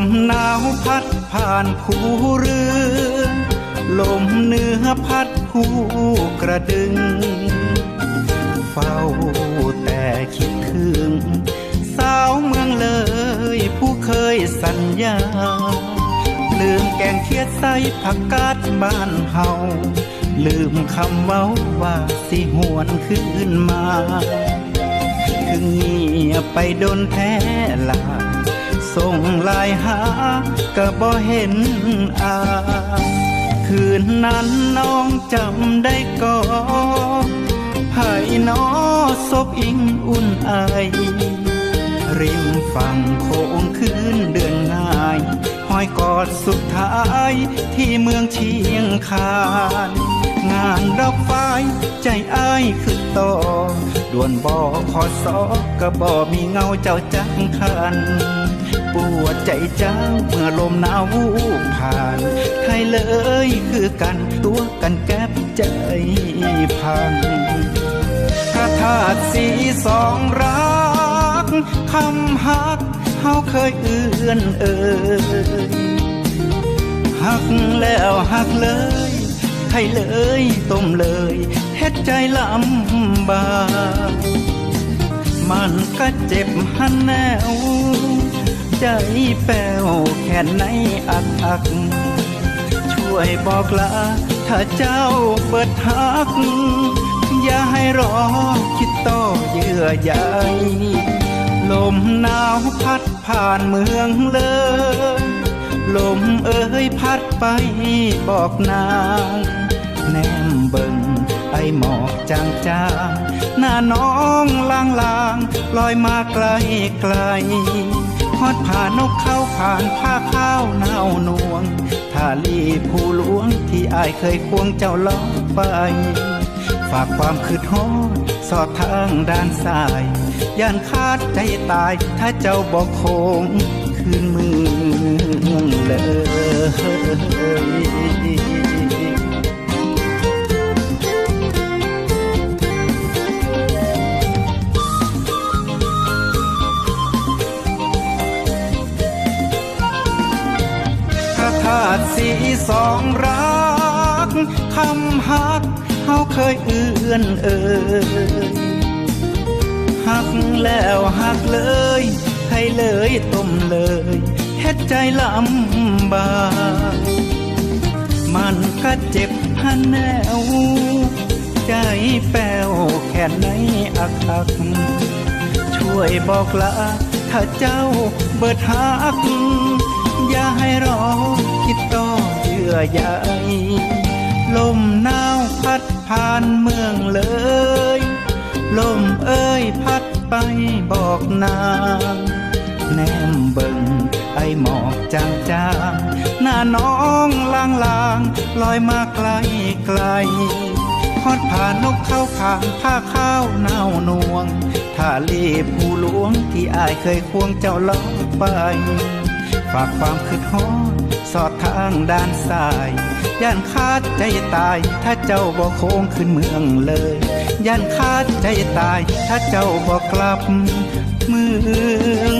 มหนาวพัดผ่านภูเรือ ลมเหนื้อพัดผู้กระดึง เฝ้าแต่คิดถึง สาวเมืองเลยผู้เคยสัญญา ลืมแกงเคียดใส่ผักกาดบ้านเฮาลืมคำเว้าว่าสิหวนขึ้นมา ถึงเงียบไปโดนแท้ลา ส่งไลายหาก็บ่เห็นอาคืนนั้นน้องจำได้ก่อนไผ่นอศพอิงอุ่นไอ ริมฝั่งโขงคืนเดือนง่ายห้อยกอดสุดท้ายที่เมืองเชียงคานงานดอกไฟใจอ้ายคือต่อด่วนบ่อขอสอก็บ่มีเงาเจ้าจังคัน ปวดใจเจ้าเมื่อลมหนาวผ่านใครเลยคือกันตัวกันแก็บใจพังพระธาตุสีสองรักคำฮักเฮาเคยเอื้อนเอ่ยหักแล้วหักเลยใครเลยต้มเลยเฮ็ดใจลำบากมันก็เจ็บหันแนว ใจแป้วแค่ไหนอักอัก ช่วยบอกลาถ้าเจ้าเปิดทัก อย่าให้รอคิดต่อเยื่อใยลมหนาวพัดผ่านเมืองเลย ลมเอ่ยพัดไปบอกนางแนมเบิงไอหมอกจางจางๆหน้าน้องลางลางๆลอยมาไกลไกล อดผ่านนกเข้าผ่านผ้าข้าวเน่านวงทาลีผู้หลวงที่อายเคยควงเจ้าล้อไป ฝากความคืดฮอด สอดทางด้านซ้ายย่านคาดใจตายถ้าเจ้าบอกคงคืนเมืองเลย ธาตุสีสองรักคำฮักเฮาเคยเอื้อนเอ่ยหักแล้วหักเลย ให้เลยต้มเลยเฮ็ดใจลำบากมันก็เจ็บหันแนว ใจแป้วแค่ไหนอักอัก ช่วยบอกลาถ้าเจ้าเบิดหักอย่าให้รอ คิดต่อเยื่อใยลมหนาวพัดผ่านเมืองเลย ลมเอ้ยพัดไปบอกนางแนมเบิงไอหมอกจางจางๆหน้าน้องลางลางๆลอยมาไกลไกลฮอดผ่านนกเข้าผ่านผ้าข้าวเน่านวงท่าลีผู้หลวงที่อายเคยควงเจ้าล้อไป ฝากความคืดฮอดางด้านซ้าย ย่านคาดใจตาย ถ้าเจ้าบ่โค้งขึ้นเมืองเลย ย่านคาดใจตาย ถ้าเจ้าบ่กลับเมือง